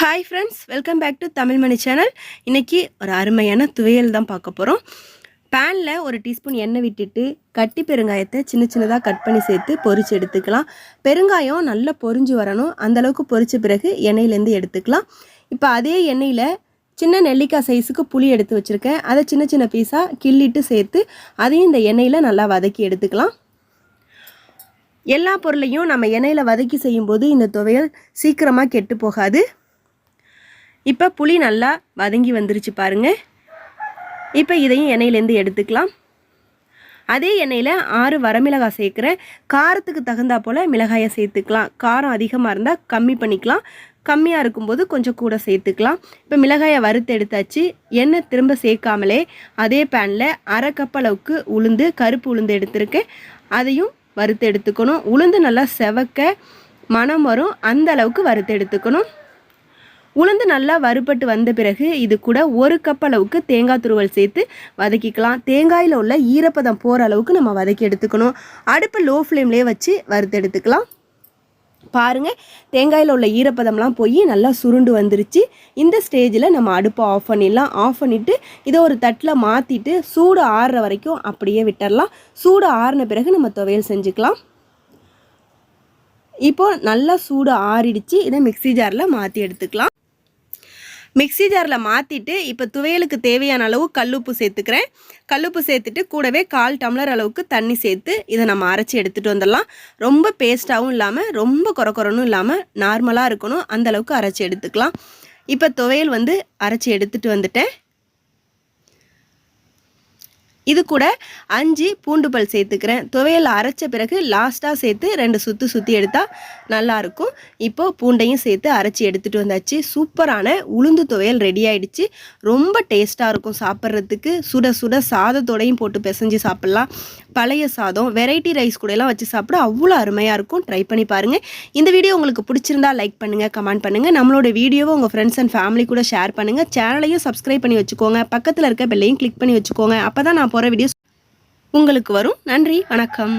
Hi friends welcome back to Tamil Mani channel இன்றைக்கி ஒரு அருமையான துவையல் தான் பார்க்க போகிறோம் பேனில் ஒரு டீஸ்பூன் எண்ணெய் விட்டுட்டு கட்டி பெருங்காயத்தை சின்ன சின்னதாக கட் பண்ணி சேர்த்து பொறிச்சு எடுத்துக்கலாம். பெருங்காயம் நல்லா பொரிஞ்சு வரணும். அந்தளவுக்கு பொறிச்ச பிறகு எண்ணெயிலேருந்து எடுத்துக்கலாம். இப்போ அதே எண்ணெயில் சின்ன நெல்லிக்காய் சைஸுக்கு புளி எடுத்து வச்சுருக்கேன். அதை சின்ன சின்ன பீஸாக கிள்ளிட்டு சேர்த்து அதையும் இந்த எண்ணெயில் நல்லா வதக்கி எடுத்துக்கலாம். எல்லா பொருளையும் நம்ம எண்ணெயில் வதக்கி செய்யும்போது இந்த துவையல் சீக்கிரமாக கெட்டு போகாது. இப்போ புளி நல்லா வதங்கி வந்துருச்சு பாருங்கள் இப்போ இதையும் எண்ணெயிலேருந்து எடுத்துக்கலாம். அதே எண்ணெயில் ஆறு வரமிளகாய் சேர்க்குறேன் காரத்துக்கு தகுந்தா போல் மிளகாயை சேர்த்துக்கலாம். காரம் அதிகமாக இருந்தால் கம்மி பண்ணிக்கலாம். கம்மியாக இருக்கும்போது கொஞ்சம் கூட சேர்த்துக்கலாம். இப்போ மிளகாயை வறுத்து எடுத்தாச்சு. எண்ணெய் திரும்ப சேர்க்காமலே அதே பேனில் அரை கப் அளவுக்கு உளுந்து கருப்பு உளுந்து எடுத்திருக்கேன். அதையும் வறுத்து எடுத்துக்கணும். உளுந்து நல்லா செவக்க மனம் வரும். அந்த அளவுக்கு வறுத்து எடுத்துக்கணும். உளுந்து நல்லா வறுபட்டு வந்த பிறகு இது கூட ஒரு கப் அளவுக்கு தேங்காய் துருவல் சேர்த்து வதக்கிக்கலாம். தேங்காயில் உள்ள ஈரப்பதம் போகிற அளவுக்கு நம்ம வதக்கி எடுத்துக்கணும். அடுப்பு லோ ஃப்ளேம்லேயே வச்சு வறுத்து எடுத்துக்கலாம். பாருங்கள் தேங்காயில் உள்ள ஈரப்பதம்லாம் போய் நல்லா சுருண்டு வந்துருச்சு. இந்த ஸ்டேஜில் நம்ம அடுப்பை ஆஃப் பண்ணிடலாம். ஆஃப் பண்ணிவிட்டு இதை ஒரு தட்டில் மாற்றிட்டு சூடு ஆறுற வரைக்கும் அப்படியே விட்டுடலாம் சூடு ஆறின பிறகு நம்ம துவையல் செஞ்சுக்கலாம். இப்போது நல்லா சூடு ஆறிடுச்சு. இதை மிக்சி ஜாரில் மாற்றி எடுத்துக்கலாம். மிக்சி ஜாரில் மாற்றிட்டு இப்போ துவையலுக்கு தேவையான அளவு கல்லுப்பு சேர்த்துக்கிறேன். கல்லுப்பு சேர்த்துட்டு கூடவே கால் டம்ளர் அளவுக்கு தண்ணி சேர்த்து இதை நம்ம அரைச்சி எடுத்துகிட்டு வந்துடலாம். ரொம்ப பேஸ்ட்டாகவும் இல்லாமல் ரொம்ப குறக்குறனும் இல்லாமல் நார்மலாக இருக்கணும். அந்தளவுக்கு அரைச்சி எடுத்துக்கலாம். இப்போ துவையல் வந்து அரைச்சி எடுத்துகிட்டு வந்துட்டேன். இது கூட அஞ்சு பூண்டு பல் சேர்த்துக்கிறேன். துவையல் அரைச்ச பிறகு லாஸ்ட்டாக சேர்த்து ரெண்டு சுற்றி சுற்றி எடுத்தால் நல்லாயிருக்கும் இப்போது பூண்டையும் சேர்த்து அரைச்சி எடுத்துகிட்டு வந்தாச்சு. சூப்பரான உளுந்து துவையல் ரெடி ஆகிடுச்சு ரொம்ப டேஸ்ட்டாக இருக்கும் சாப்பிட்றதுக்கு. சுட சுட சாதத்தோடையும் போட்டு பிசைஞ்சு சாப்பிட்லாம். பழைய சாதம் வெரைட்டி ரைஸ் கூடலாம் வச்சு சாப்பிட அவ்வளோ அருமையாக இருக்கும். ட்ரை பண்ணி பாருங்கள் இந்த வீடியோ உங்களுக்கு பிடிச்சிருந்தா லைக் பண்ணுங்கள் கமெண்ட் பண்ணுங்கள் நம்மளோட வீடியோவை உங்கள் ஃப்ரெண்ட்ஸ் அண்ட் ஃபேமிலி கூட ஷேர் பண்ணுங்கள் சேனலையும் சப்ஸ்கிரைப் பண்ணி வச்சுக்கோங்க. பக்கத்தில் இருக்க பெல்லையும் கிளிக் பண்ணி வச்சுக்கோங்க. அப்போ தான் நான் போகிற வீடியோஸ் உங்களுக்கு வரும். நன்றி வணக்கம்.